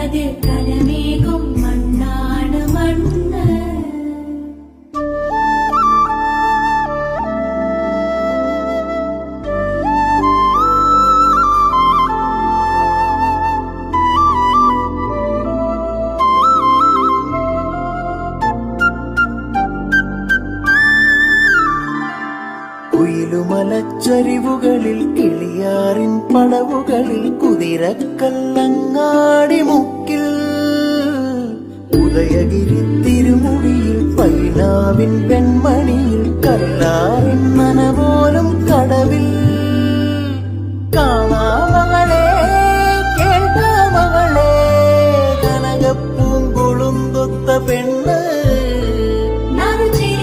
കതിർ കുയിലുമലച്ചരിവുകളിൽ കിളിയാറിൻ പടവുകളിൽ കുതിരക്കല്ലങ്ങാടി മുക്കിൽ. ഉദയഗിരി തിരുമുടിയിൽ പൈനാവിൻ വെൺമണിയിൽ കല്ലാറിൻ നനപോലും കടവിൽ കാണാമകളെ കേട്ടാമകളെ കനകപ്പൂങ്കുളുന്തൊത്ത പെൺ